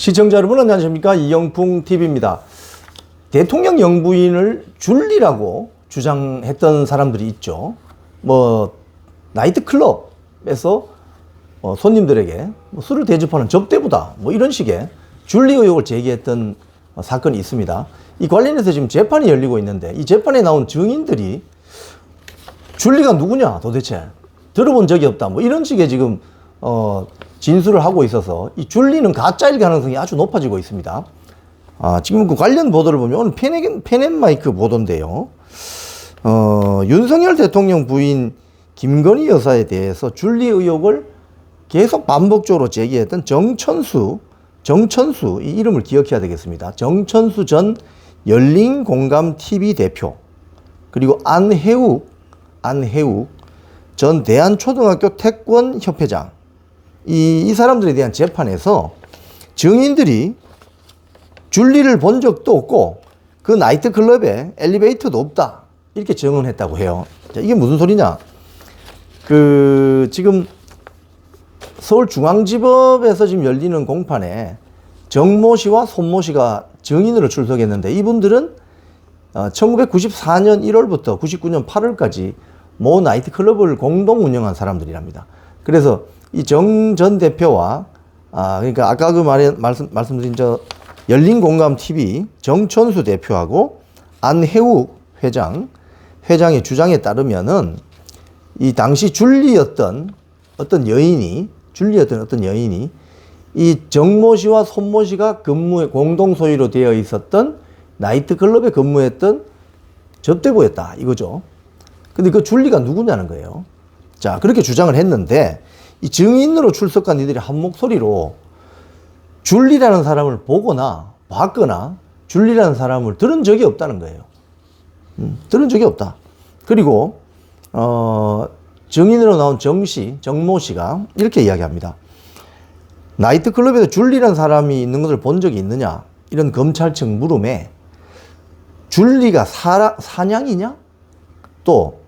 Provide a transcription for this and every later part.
시청자 여러분 안녕하십니까 이영풍 TV입니다. 대통령 영부인을 줄리라고 주장했던 사람들이 있죠. 뭐 나이트 클럽에서 어, 손님들에게 뭐 술을 대접하는 접대부다 뭐 이런 식의 줄리 의혹을 제기했던 어, 사건이 있습니다. 이 관련해서 지금 재판이 열리고 있는데 이 재판에 나온 증인들이 줄리가 누구냐 도대체 들어본 적이 없다 뭐 이런 식의 지금 어 진술을 하고 있어서 이 줄리는 가짜일 가능성이 아주 높아지고 있습니다. 아 지금 그 관련 보도를 보면 오늘 페넷, 페넷마이크 보도인데요. 어 윤석열 대통령 부인 김건희 여사에 대해서 줄리 의혹을 계속 반복적으로 제기했던 정천수 정천수 이 이름을 기억해야 되겠습니다. 정천수 전 열린공감 TV 대표 그리고 안혜욱 안혜욱 전 대한초등학교 태권협회장 이, 이 사람들에 대한 재판에서 증인들이 줄리를 본 적도 없고 그 나이트클럽에 엘리베이터도 없다 이렇게 증언했다고 해요. 자, 이게 무슨 소리냐? 그 지금 서울중앙지법에서 지금 열리는 공판에 정모 씨와 손모 씨가 증인으로 출석했는데 이분들은 어, 1994년 1월부터 99년 8월까지 모 나이트클럽을 공동 운영한 사람들이랍니다. 그래서 이 정 전 대표와 아 그러니까 아까 그 말에 말씀 말씀드린 저 열린 공감 TV 정천수 대표하고 안혜욱 회장 회장의 주장에 따르면은 이 당시 줄리였던 어떤 여인이 줄리였던 어떤 여인이 이 정모 씨와 손모 씨가 근무에 공동 소유로 되어 있었던 나이트클럽에 근무했던 접대부였다 이거죠. 근데 그 줄리가 누구냐는 거예요. 자 그렇게 주장을 했는데 이 증인으로 출석한 이들이 한 목소리로 줄리라는 사람을 보거나 봤거나 줄리라는 사람을 들은 적이 없다는 거예요. 음, 들은 적이 없다. 그리고 어, 증인으로 나온 정 씨, 정모 씨가 이렇게 이야기합니다. 나이트클럽에서 줄리라는 사람이 있는 것을 본 적이 있느냐? 이런 검찰 측 물음에 줄리가 사라, 사냥이냐? 또,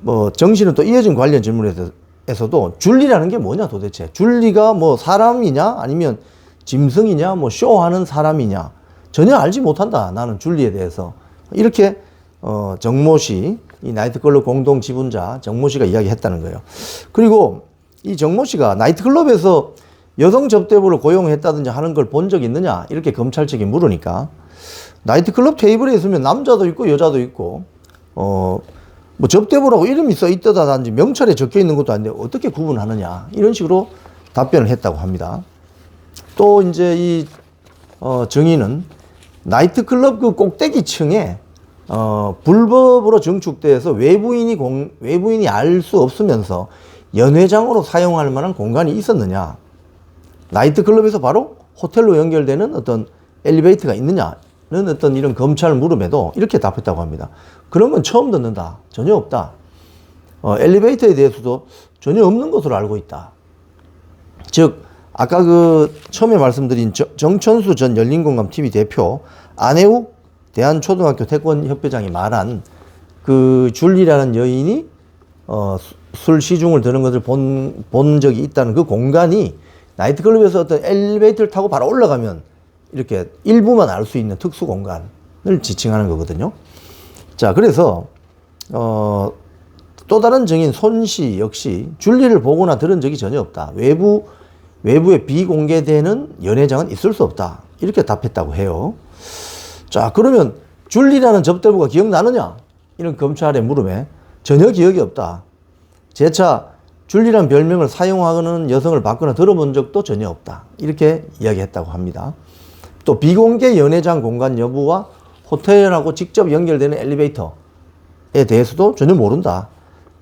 뭐, 정씨는 또 이어진 관련 질문에서 도 줄리라는 게 뭐냐 도대체? 줄리가 뭐 사람이냐? 아니면 짐승이냐? 뭐 쇼하는 사람이냐? 전혀 알지 못한다. 나는 줄리에 대해서. 이렇게, 어, 정모 씨, 이 나이트클럽 공동 지분자 정모 씨가 이야기했다는 거예요. 그리고 이 정모 씨가 나이트클럽에서 여성 접대부를 고용했다든지 하는 걸 본 적 있느냐? 이렇게 검찰 측이 물으니까 나이트클럽 테이블에 있으면 남자도 있고 여자도 있고 어, 뭐 접대부라고 이름이 써 있다든지 명찰에 적혀 있는 것도 아닌데 어떻게 구분하느냐? 이런 식으로 답변을 했다고 합니다. 또 이제 이 어, 정의는 나이트클럽 그 꼭대기 층에 어, 불법으로 증축돼서 외부인이 공, 외부인이 알 수 없으면서 연회장으로 사용할 만한 공간이 있었느냐? 나이트클럽에서 바로 호텔로 연결되는 어떤 엘리베이터가 있느냐 는 어떤 이런 검찰 물음에도 이렇게 답했다고 합니다. 그런 건 처음 듣는다. 전혀 없다. 어, 엘리베이터에 대해서도 전혀 없는 것으로 알고 있다. 즉, 아까 그 처음에 말씀드린 정- 정천수 전 열린공감 TV 대표 안혜욱 대한초등학교 태권협회장이 말한 그 줄리라는 여인이 어, 수- 술 시중을 드는 것을 본, 본 적이 있다는 그 공간이 나이트클럽에서 어떤 엘리베이터를 타고 바로 올라가면 이렇게 일부만 알 수 있는 특수 공간을 지칭하는 거거든요. 자, 그래서, 어, 또 다른 증인 손씨 역시 줄리를 보거나 들은 적이 전혀 없다. 외부, 외부에 비공개되는 연회장은 있을 수 없다. 이렇게 답했다고 해요. 자, 그러면 줄리라는 접대부가 기억나느냐? 이런 검찰의 물음에 전혀 기억이 없다. 재차 줄리란 별명을 사용하는 여성을 봤거나 들어본 적도 전혀 없다. 이렇게 이야기했다고 합니다. 또 비공개 연회장 공간 여부와 호텔하고 직접 연결되는 엘리베이터에 대해서도 전혀 모른다.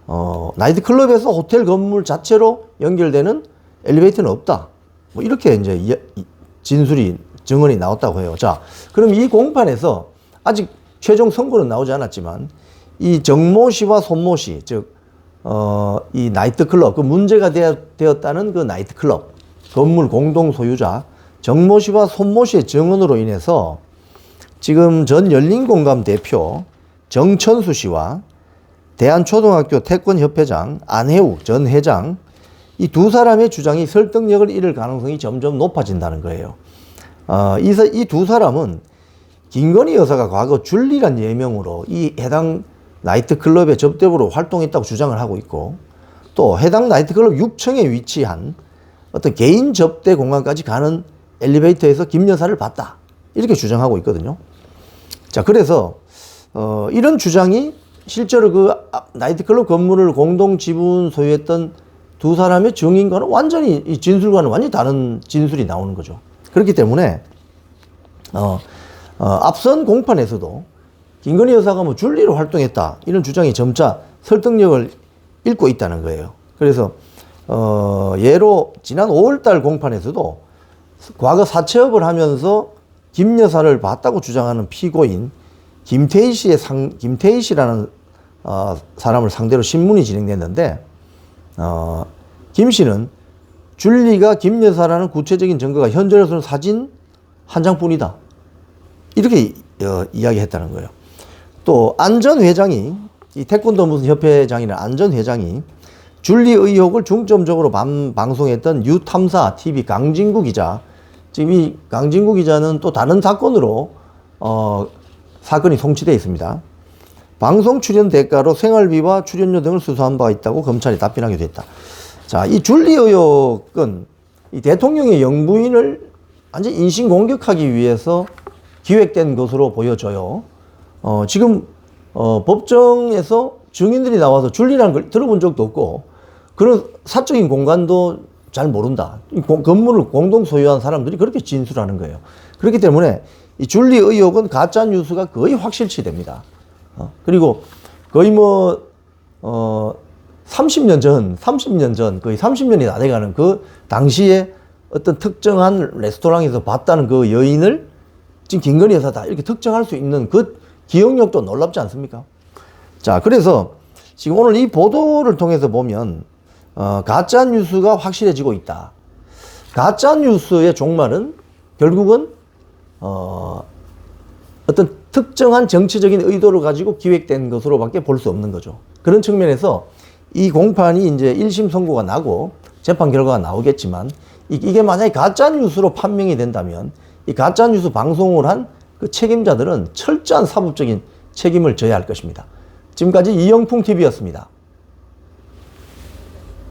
어, 나이트클럽에서 호텔 건물 자체로 연결되는 엘리베이터는 없다. 뭐 이렇게 이제 진술이 증언이 나왔다고 해요. 자, 그럼 이 공판에서 아직 최종 선고는 나오지 않았지만 이 정모 씨와 손모 씨, 즉, 어, 이 나이트클럽, 그 문제가 되었, 되었다는 그 나이트클럽, 건물 공동 소유자, 정모 씨와 손모 씨의 증언으로 인해서 지금 전 열린공감 대표 정천수 씨와 대한초등학교 태권협회장 안혜욱 전 회장 이 두 사람의 주장이 설득력을 잃을 가능성이 점점 높아진다는 거예요. 어, 이두 사람은 김건희 여사가 과거 줄리란 예명으로 이 해당 나이트클럽의 접대부로 활동했다고 주장을 하고 있고 또 해당 나이트클럽 6층에 위치한 어떤 개인 접대 공간까지 가는 엘리베이터에서 김 여사를 봤다. 이렇게 주장하고 있거든요. 자, 그래서 어, 이런 주장이 실제로 그 앞- 나이트클럽 건물을 공동 지분 소유했던 두 사람의 증인과는 완전히 이 진술과는 완전히 다른 진술이 나오는 거죠. 그렇기 때문에 어, 어, 앞선 공판에서도 김건희 여사가 뭐 줄리로 활동했다 이런 주장이 점차 설득력을 잃고 있다는 거예요. 그래서 어, 예로 지난 5월달 공판에서도 과거 사채업을 하면서 김 여사를 봤다고 주장하는 피고인 김태희 씨의 상 김태희 씨라는 어, 사람을 상대로 신문이 진행됐는데 어, 김 씨는 줄리가 김 여사라는 구체적인 증거가 현존에서는 사진 한 장뿐이다. 이렇게 어, 이야기했다는 거예요. 또 안전 회장이 이 태권도 무슨 협회장이나 안전 회장이 줄리 의혹을 중점적으로 방, 방송했던 유탐사 TV 강진구 기자 지금 이 강진구 기자는 또 다른 사건으로 어, 사건이 송치돼 있습니다. 방송 출연 대가로 생활비와 출연료 등을 수수한 바가 있다고 검찰이 답변하게 됐다. 자, 이 줄리 의혹은 이 대통령의 영부인을 완전 인신 공격하기 위해서 기획된 것으로 보여져요. 어, 지금 어, 법정에서 증인들이 나와서 줄리라는 걸 들어본 적도 없고 그런 사적인 공간도 잘 모른다. 건물을 공동 소유한 사람들이 그렇게 진술하는 거예요. 그렇기 때문에 이 줄리 의혹은 가짜 뉴스가 거의 확실치 됩니다. 어, 그리고 거의 뭐, 어, 30년 전, 30년 전, 거의 30년이 다 돼가는 그 당시에 어떤 특정한 레스토랑에서 봤다는 그 여인을 지금 김건희 여사 다 이렇게 특정할 수 있는 그 기억력도 놀랍지 않습니까? 자, 그래서 지금 오늘 이 보도를 통해서 보면, 어, 가짜 뉴스가 확실해지고 있다. 가짜 뉴스의 종말은 결국은, 어, 어떤 특정한 정치적인 의도를 가지고 기획된 것으로밖에 볼 수 없는 거죠. 그런 측면에서 이 공판이 이제 1심 선고가 나고 재판 결과가 나오겠지만 이- 이게 만약에 가짜 뉴스로 판명이 된다면 이 가짜 뉴스 방송을 한 그 책임자들은 철저한 사법적인 책임을 져야 할 것입니다. 지금까지 이영풍 TV였습니다.